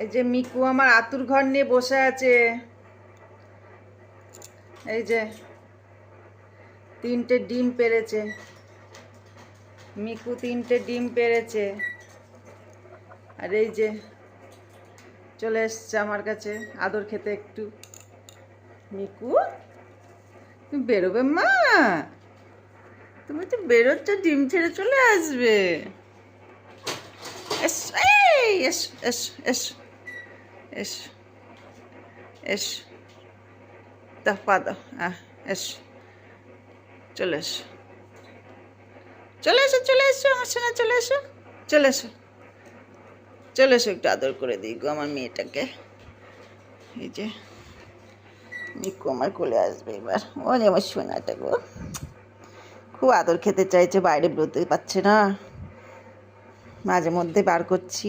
এই যে মিকু আমার আতুর ঘর নিয়ে বসে আছে। এই যে তিনটে ডিম পেরেছে। মিকু তিনটে ডিম পেরেছে। আর এই যে চলে এসছে আমার কাছে আদর খেতে একটু। মিকু, তুমি বেরোবে মা? তুমি তো বেরোচ্ছ, ডিম ছেড়ে চলে আসবে। এস এস এস এস। এস এস দাও পা দাও আহ এস চলে এসো চলে এসো চলে এসো আমার সঙ্গে চলে এসো চলে এসো চলে এসো একটু আদর করে দিই গো আমার মেয়েটাকে এই যে নিকু আমার কোলে আসবে এবার ও আমার সোনাটা গো খুব আদর খেতে চাইছে বাইরে বেরোতে পারছে না মাঝে মধ্যে বার করছি